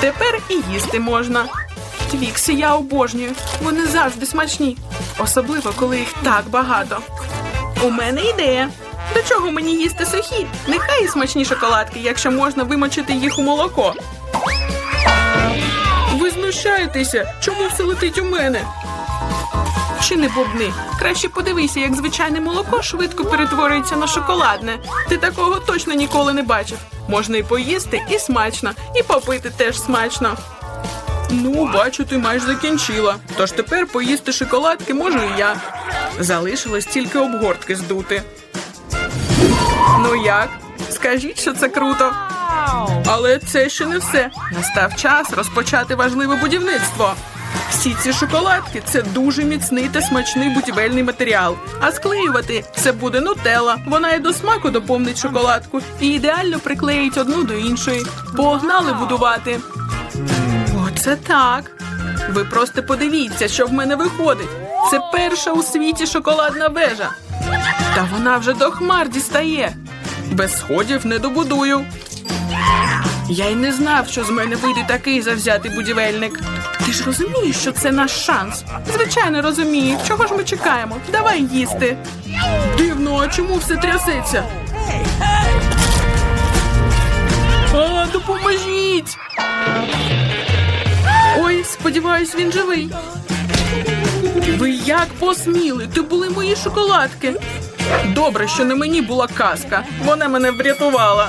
Тепер і їсти можна. Твікси я обожнюю. Вони завжди смачні, особливо коли їх так багато. У мене ідея. До чого мені їсти сухі? Нехай і смачні шоколадки, якщо можна вимочити їх у молоко. Ви знущаєтеся? Чому все летить у мене? Чи не бубни? Краще подивися, як звичайне молоко швидко перетворюється на шоколадне. Ти такого точно ніколи не бачив. Можна і поїсти, і смачно, і попити теж смачно. Ну, бачу, ти майже закінчила. Тож тепер поїсти шоколадки можу і я. Залишилось тільки обгортки здути. Ну як? Скажіть, що це круто. Але це ще не все. Настав час розпочати важливе будівництво. Всі ці шоколадки це дуже міцний та смачний будівельний матеріал. А склеювати це буде нутелла. Вона і до смаку доповнить шоколадку і ідеально приклеїть одну до іншої. Погнали будувати. Оце так. Ви просто подивіться, що в мене виходить. Це перша у світі шоколадна вежа. Та вона вже до хмар дістає. Без сходів не добудую. Я й не знав, що з мене вийде такий завзятий будівельник. Ти ж розумієш, що це наш шанс? Звичайно, розумію. Чого ж ми чекаємо? Давай їсти. Дивно, а чому все трясеться? А, допоможіть! Ой, сподіваюсь, він живий. Ви як посміли? Ти були мої шоколадки. Добре, що не мені була казка. Вона мене врятувала.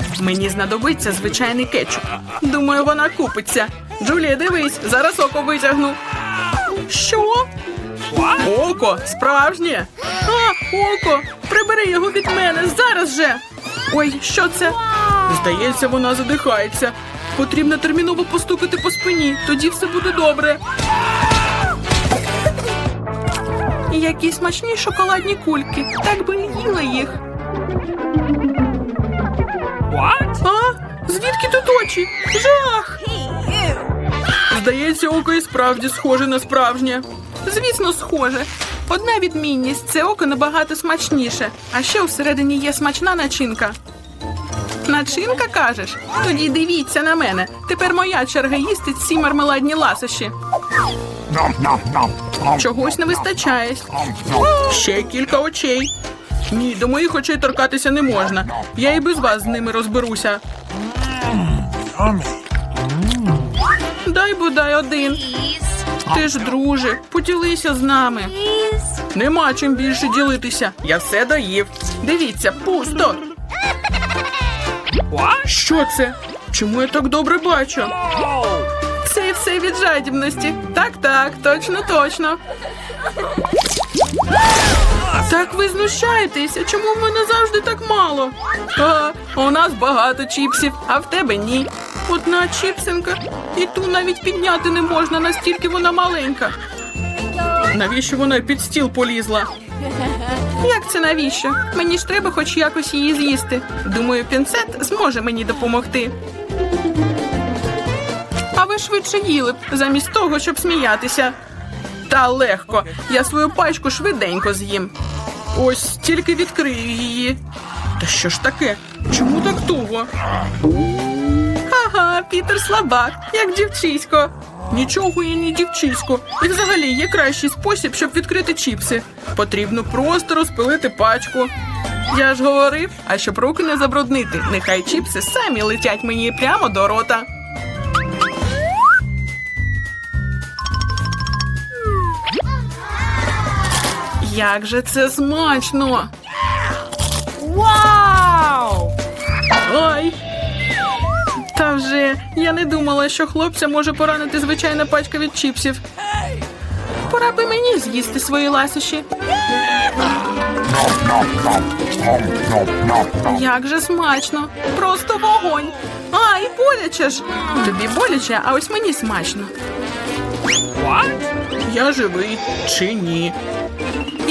Мені знадобиться звичайний кетчуп. Думаю, вона купиться. Джулія, дивись, зараз око витягну. Що? Око, справжнє. А, око! Прибери його від мене зараз же. Ой, що це? Здається, вона задихається. Потрібно терміново постукати по спині, тоді все буде добре. Які смачні шоколадні кульки. Так би і їла їх. А? Звідки тут очі? Жах! Здається, око і справді схоже на справжнє. Звісно, схоже. Одна відмінність це око набагато смачніше, а ще всередині є смачна начинка. Начинка кажеш? Тоді дивіться на мене. Тепер моя черга їсти ці мармеладні ласощі. Чогось не вистачає. Ще кілька очей. Ні, до моїх очей торкатися не можна. Я і без вас з ними розберуся. Дай бодай один. Ти ж, друже, поділися з нами. Нема чим більше ділитися. Я все доїв. Дивіться, пусто. Що це? Чому я так добре бачу? Це все від жадібності. Так, так, точно, точно. Так ви знущаєтеся. Чому в мене завжди так мало? А, у нас багато чіпсів, а в тебе ні. Одна чіпсинка, і ту навіть підняти не можна, настільки вона маленька. Навіщо вона під стіл полізла? Як це навіщо? Мені ж треба хоч якось її з'їсти. Думаю, пінцет зможе мені допомогти. А ви швидше їли б, замість того, щоб сміятися. Та легко. Я свою пачку швиденько з'їм. Ось тільки відкрию її. Та що ж таке? Чому так туго? Ага, Пітер слабак, як дівчисько. Нічого я не дівчисько. І взагалі є кращий спосіб, щоб відкрити чіпси. Потрібно просто розпилити пачку. Я ж говорив, а щоб руки не забруднити, нехай чіпси самі летять мені прямо до рота. Як же це смачно! Вау! Ой! Та вже я не думала, що хлопця може поранити звичайна пачка від чіпсів. Пора би мені з'їсти свої ласощі. Як же смачно! Просто вогонь! Ай, боляче ж! Тобі боляче, а ось мені смачно. Я живий чи ні?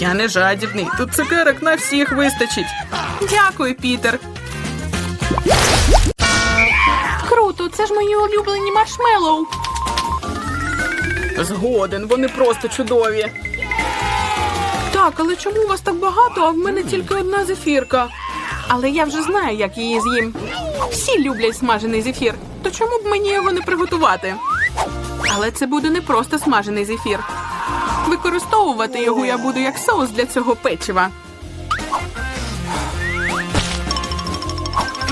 Я не жадібний. Тут цукерок на всіх вистачить. Дякую, Пітер. Круто, це ж мої улюблені маршмеллоу. Згоден, вони просто чудові. Так, але чому у вас так багато, а в мене тільки одна зефірка? Але я вже знаю, як її з'їм. Всі люблять смажений зефір, то чому б мені його не приготувати? Але це буде не просто смажений зефір. Використовувати його я буду як соус для цього печива.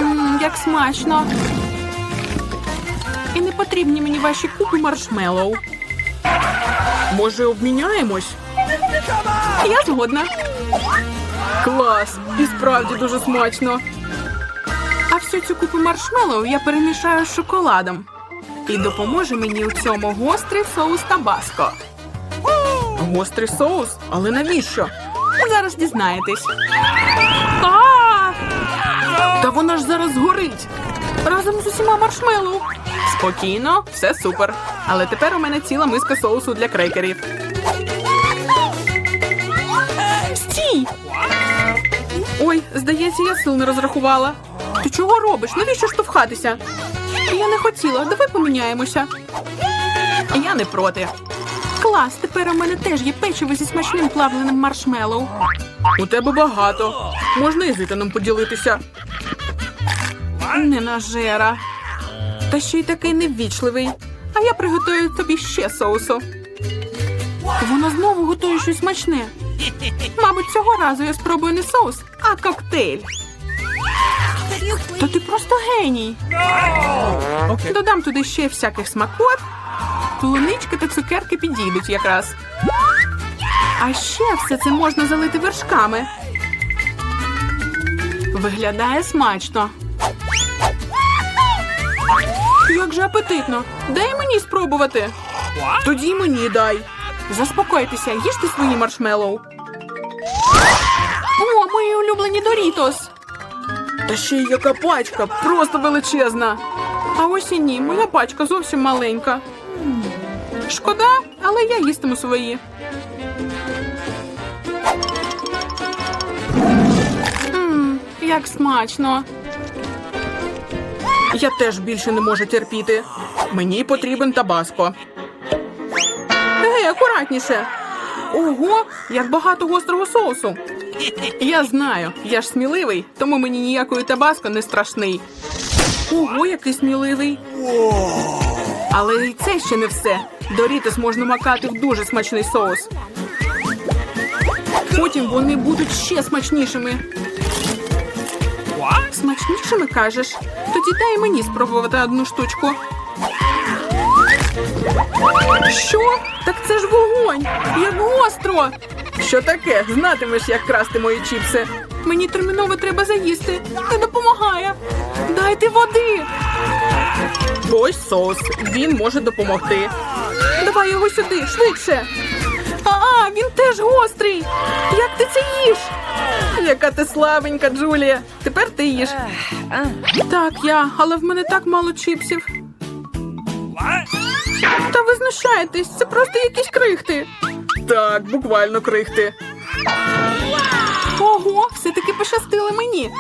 Мм, як смачно. І не потрібні мені ваші купи маршмеллоу. Може, обміняємось? Я згодна. Клас! І справді дуже смачно. А всю цю купу маршмеллоу я перемішаю з шоколадом. І допоможе мені у цьому гострий соус табаско. Гострий соус? Але навіщо? Зараз дізнаєтесь. А! Та вона ж зараз згорить. Разом з усіма маршмеллоу. Спокійно, все супер. Але тепер у мене ціла миска соусу для крекерів. Стій! Ой, здається, я сил не розрахувала. Ти чого робиш? Навіщо штовхатися? Я не хотіла, давай поміняємося. Я не проти. Клас, тепер у мене теж є печиво зі смачним плавленим маршмеллоу. У тебе багато. Можна і з Ітаном поділитися. Не нажера. Та ще й такий неввічливий. А я приготую тобі ще соусу. Вона знову готує щось смачне. Мабуть, цього разу я спробую не соус, а коктейль. Та ти просто геній. Додам туди ще всяких смакот. Полунички та цукерки підійдуть якраз. А ще все це можна залити вершками. Виглядає смачно. Як же апетитно. Дай мені спробувати. Тоді мені дай. Заспокойтеся, їжте свої маршмеллоу. О, мої улюблені Дорітос. Та ще й яка пачка, просто величезна. А ось і ні, моя пачка зовсім маленька. Шкода, але я їстиму свої. Мм, як смачно. Я теж більше не можу терпіти. Мені потрібен табаско. Ей, акуратніше. Ого, як багато гострого соусу. Я знаю, я ж сміливий, тому мені ніякої табаско не страшний. Ого, який сміливий. Але і це ще не все. Дорітос можна макати в дуже смачний соус. Потім вони будуть ще смачнішими. Смачнішими кажеш? Тоді дай мені спробувати одну штучку. Що? Так це ж вогонь! Як гостро! Що таке? Знатимеш, як красти мої чіпси. Мені терміново треба заїсти. Не допомагає. Дайте води. Ось соус. Він може допомогти. Давай його сюди, швидше. А, він теж гострий. Як ти це їш? Яка ти слабенька, Джулія. Тепер ти їш. Так, я, але в мене так мало чіпсів. Та ви знущаєтесь, це просто якісь крихти. Так, буквально крихти. Ого, все-таки пощастило мені.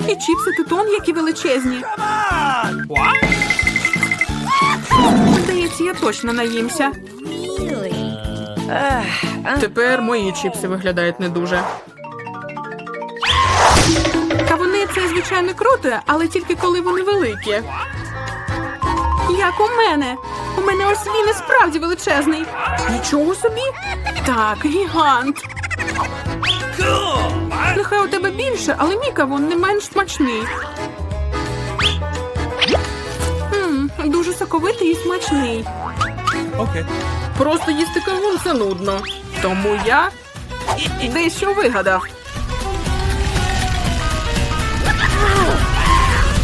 І чіпси тут он які величезні. Здається, я точно наїмся. Тепер мої чіпси виглядають не дуже. Кавуни це звичайно круто, але тільки коли вони великі. Як у мене. У мене ось він і справді величезний. Нічого собі. Так, гігант. Нехай у тебе більше, але мій кавун не менш смачний. Мм, дуже соковитий і смачний. Okay. Просто їсти кавун це нудно. Тому я дещо вигадав.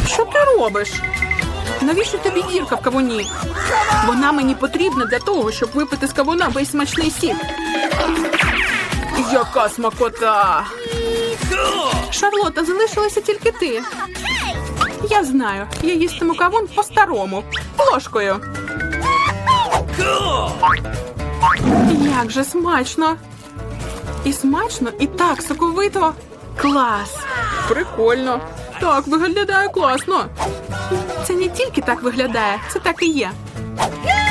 Що ти робиш? Навіщо тобі дірка в кавуні? Вона мені потрібна для того, щоб випити з кавуна весь смачний сік. Яка смакота! Шарлота, залишилася тільки ти. Я знаю, я їстиму кавун по-старому, ложкою. Як же смачно! І смачно, і так соковито. Клас! Прикольно. Так, виглядає класно. Це не тільки так виглядає, це так і є.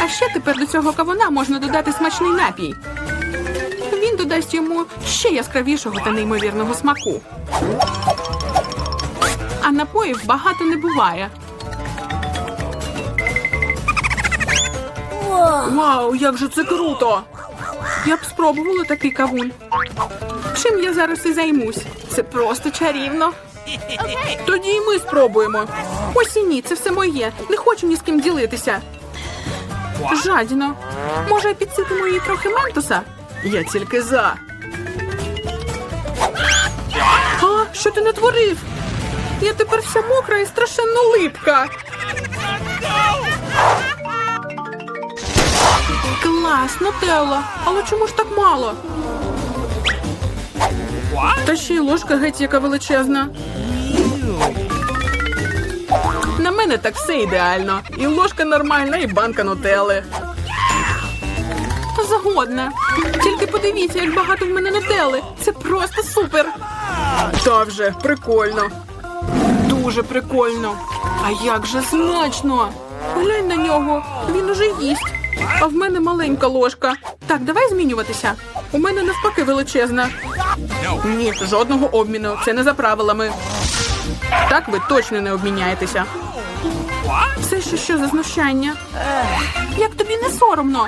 А ще тепер до цього кавуна можна додати смачний напій. Додасть йому ще яскравішого та неймовірного смаку. А напоїв багато не буває. Вау, як же це круто! Я б спробувала такий кавун. Чим я зараз і займусь? Це просто чарівно. Тоді і ми спробуємо. Ось і ні, це все моє. Не хочу ні з ким ділитися. Жадіно. Може, підсипемо їй трохи ментоса? Я тільки за. А, що ти натворив? Я тепер вся мокра і страшенно липка. Клас, Нутелла. Але чому ж так мало? Та ще й ложка геть яка величезна. На мене так все ідеально. І ложка нормальна, і банка Згодна. Тільки подивіться, як багато в мене нутели. Це просто супер. Та вже прикольно. Дуже прикольно. А як же смачно! Глянь на нього, він уже їсть. А в мене маленька ложка. Так, давай змінюватися. У мене навпаки величезна. Ні, жодного обміну. Це не за правилами. Так ви точно не обміняєтеся. Це ще що за знущання? Як тобі не соромно?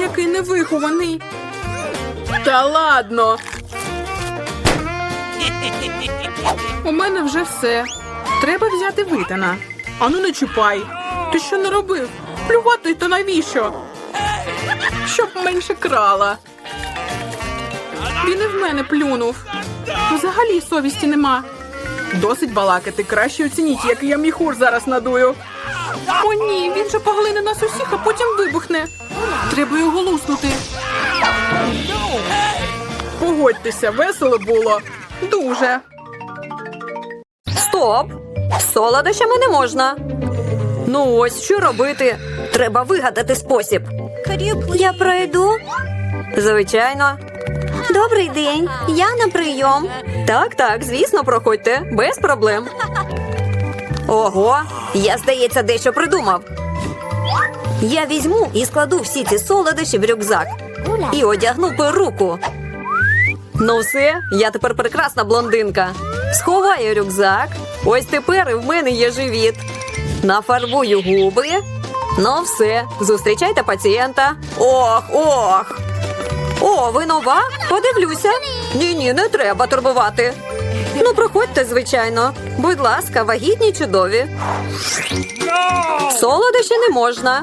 Який невихований. Та ладно. У мене вже все. Треба взяти витана. Ану не чіпай. Ти що не робив? Плювати то навіщо? Щоб менше крала. Він і в мене плюнув. Взагалі совісті нема. Досить балакати. Краще оцініть, який я міхур зараз надую. О, ні, він же поглине нас усіх, а потім вибухне. Треба його луснути. Погодьтеся, весело було. Дуже. Стоп! Солодощами не можна. Ну ось що робити. Треба вигадати спосіб. Я пройду. Звичайно. Добрий день. Я на прийом. Так, так, звісно, проходьте, без проблем. Ого, я, здається, дещо придумав. Я візьму і складу всі ці солодощі в рюкзак і одягну перуку. Ну все, я тепер прекрасна блондинка. Сховаю рюкзак. Ось тепер і в мене є живіт. Нафарбую губи. Ну все, зустрічайте пацієнта. Ох, ох. О, ви нова? Подивлюся. Ні, ні, не треба турбувати. Ну, проходьте, звичайно. Будь ласка, вагітні чудові. Солодощі не можна.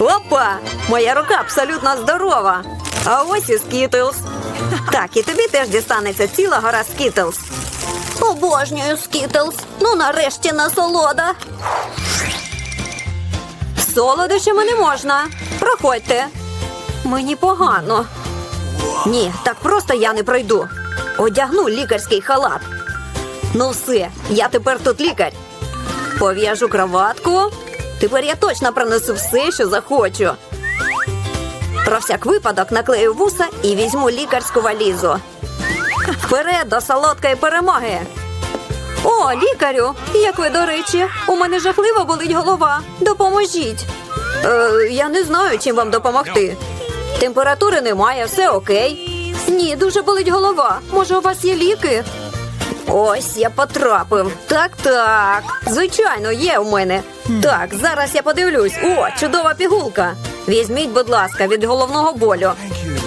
Опа! Моя рука абсолютно здорова. А ось і скітлз. Так, і тобі теж дістанеться ціла гора скітлз. Обожнюю скітлз. Ну нарешті насолода. Солодощами не можна. Проходьте. Мені погано. Ні, так просто я не пройду. Одягну лікарський халат. Ну все, я тепер тут лікар. Пов'яжу кроватку. Тепер я точно пронесу все, що захочу. Про всяк випадок наклею вуса і візьму лікарську валізу. Вперед до солодкої перемоги. О, лікарю! Як ви, до речі, у мене жахливо болить голова. Допоможіть. Е, я не знаю, чим вам допомогти. Температури немає, все окей. Ні, дуже болить голова. Може, у вас є ліки? Ось я потрапив. Так, так. Звичайно, є у мене. Так, зараз я подивлюсь. О, чудова пігулка. Візьміть, будь ласка, від головного болю.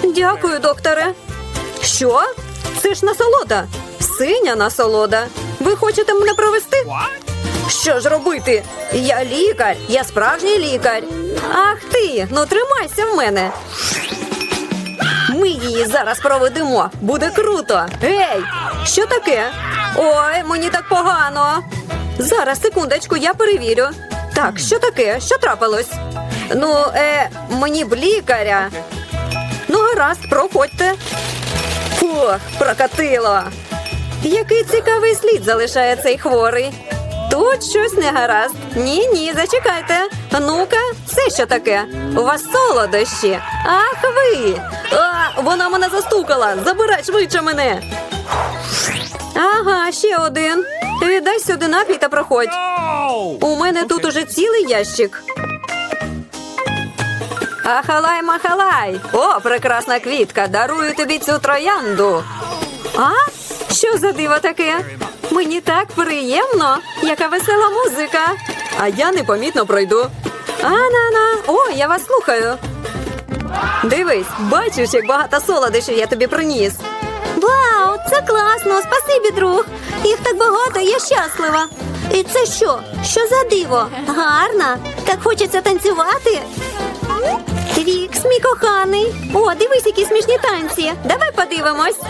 Дякую, докторе. Що? Це ж насолода. Синя насолода. Ви хочете мене провести? Що ж робити? Я лікар, я справжній лікар. Ах ти, ну тримайся в мене. Ми її зараз проведемо. Буде круто. Гей, що таке? Ой, мені так погано. Зараз, секундочку, я перевірю. Так, що таке? Що трапилось? Ну, е, мені б лікаря. Ну, гаразд, проходьте. Фух, прокатило. Який цікавий слід залишає цей хворий. Тут щось не гаразд. Ні, ні, зачекайте. Ну-ка, це що таке? У вас солодощі. Ах ви! А, вона мене застукала. Забирай швидше мене. Ага, ще один. Віддай сюди напій та проходь. У мене тут уже цілий ящик. Ахалай махалай! О, прекрасна квітка! Дарую тобі цю троянду. А? Що за диво таке? Мені так приємно, яка весела музика. А я непомітно пройду. А-на-на, о, я вас слухаю. Дивись, бачиш, як багато солодощів я тобі приніс. Вау, це класно! Спасибі, друг. Їх так багато, я щаслива. І це що? Що за диво? Гарна. Так хочеться танцювати. Твікс, мій коханий. О, дивись, які смішні танці. Давай подивимось.